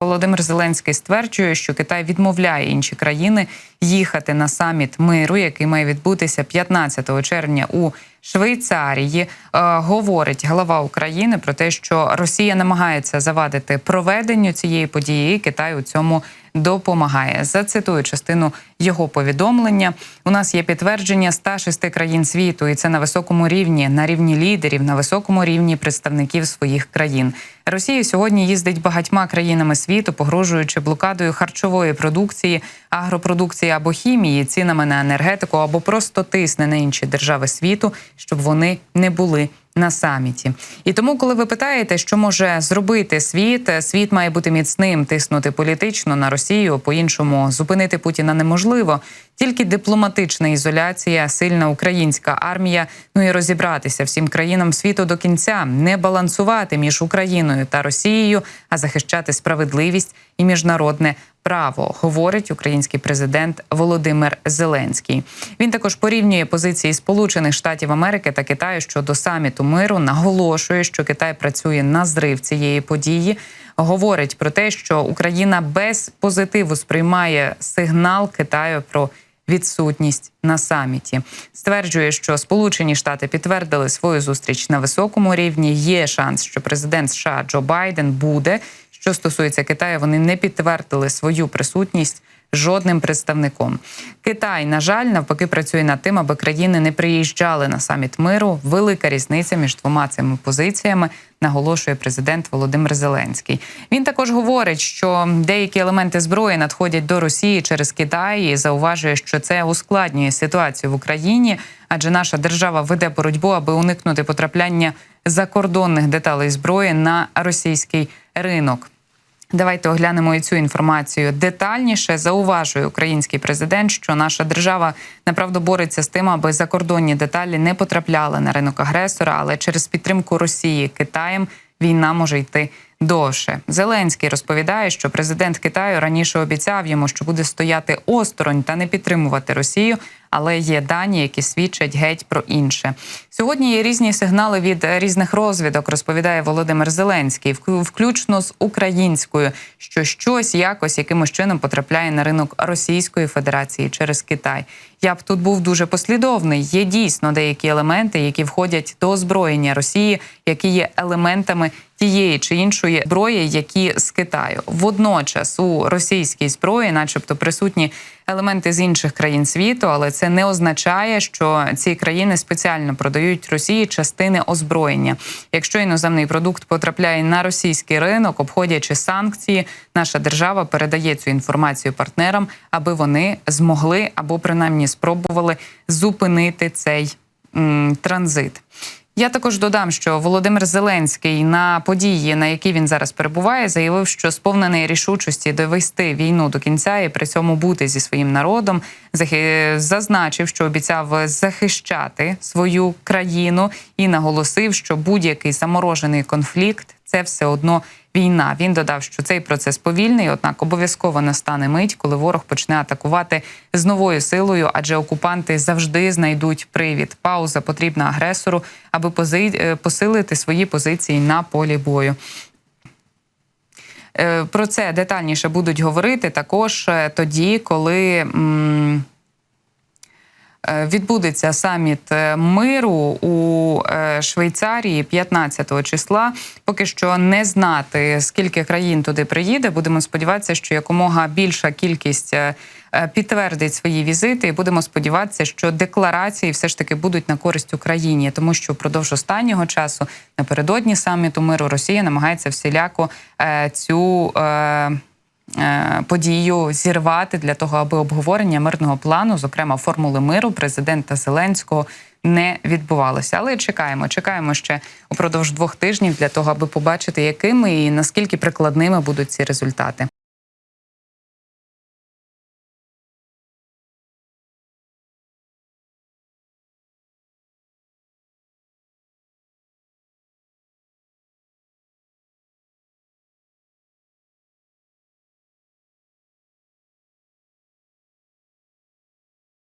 Володимир Зеленський стверджує, що Китай відмовляє інші країни їхати на саміт миру, який має відбутися 15 червня у Швейцарії. Е, говорить глава України про те, що Росія намагається завадити проведенню цієї події. і Китай у цьому допомагає. Зацитую частину його повідомлення. У нас є підтвердження 106 країн світу, і це на високому рівні, на рівні лідерів, на високому рівні представників своїх країн. Росія сьогодні їздить багатьма країнами світу, погрожуючи блокадою харчової продукції, агропродукції або хімії, цінами на енергетику, або просто тисне на інші держави світу, щоб вони не були на саміті. І тому, коли ви питаєте, що може зробити світ, світ має бути міцним, тиснути політично на Росію, по-іншому зупинити Путіна неможливо. Тільки дипломатична ізоляція, сильна українська армія. Ну і розібратися всім країнам світу до кінця, не балансувати між Україною та Росією, а захищати справедливість і міжнародне право, говорить український президент Володимир Зеленський. Він також порівнює позиції Сполучених Штатів Америки та Китаю щодо саміту миру. Наголошує, що Китай працює на зрив цієї події. Говорить про те, що Україна без позитиву сприймає сигнал Китаю про відсутність на саміті. Стверджує, що Сполучені Штати підтвердили свою зустріч на високому рівні. Є шанс, що президент США Джо Байден буде. Що стосується Китаю, вони не підтвердили свою присутність жодним представником. Китай, на жаль, навпаки, працює над тим, аби країни не приїжджали на саміт миру. Велика різниця між двома цими позиціями. Наголошує президент Володимир Зеленський. Він також говорить, що деякі елементи зброї надходять до Росії через Китай і зауважує, що це ускладнює ситуацію в Україні, адже наша держава веде боротьбу, аби уникнути потрапляння закордонних деталей зброї на російський ринок. Давайте оглянемо і цю інформацію детальніше. Зауважує український президент, що наша держава направду бореться з тим, аби закордонні деталі не потрапляли на ринок агресора, але через підтримку Росії Китаєм війна може йти довше. Зеленський розповідає, що президент Китаю раніше обіцяв йому, що буде стояти осторонь та не підтримувати Росію. Але є дані, які свідчать геть про інше. Сьогодні є різні сигнали від різних розвідок, розповідає Володимир Зеленський, включно з українською, що щось якось якимось чином потрапляє на ринок Російської Федерації через Китай. Я б тут був дуже послідовний. Є дійсно деякі елементи, які входять до озброєння Росії, які є елементами тієї чи іншої зброї, які з Китаю. Водночас у російській зброї, начебто, присутні елементи з інших країн світу, але це не означає, що ці країни спеціально продають Росії частини озброєння. Якщо іноземний продукт потрапляє на російський ринок, обходячи санкції, наша держава передає цю інформацію партнерам, аби вони змогли або принаймні спробували зупинити цей транзит. Я також додам, що Володимир Зеленський на події, на які він зараз перебуває, заявив, що сповнений рішучості довести війну до кінця і при цьому бути зі своїм народом. зазначив, що обіцяв захищати свою країну і наголосив, що будь-який заморожений конфлікт це все одно війна. Він додав, що цей процес повільний, однак обов'язково настане мить, коли ворог почне атакувати з новою силою, адже окупанти завжди знайдуть привід. Пауза потрібна агресору, аби посилити свої позиції на полі бою. Е, про це детальніше будуть говорити також е, тоді, коли. Е, відбудеться саміт е, миру у е, Швейцарії 15 числа. Поки що не знати скільки країн туди приїде. Будемо сподіватися, що якомога більша кількість підтвердить свої візити, і будемо сподіватися, що декларації все ж таки будуть на користь Україні, тому що впродовж останнього часу напередодні саміту миру Росія намагається всіляко цю. Е, подію зірвати для того, аби обговорення мирного плану, зокрема формули миру президента Зеленського, не відбувалося. Але чекаємо, чекаємо ще упродовж двох тижнів для того, аби побачити, якими і наскільки прикладними будуть ці результати.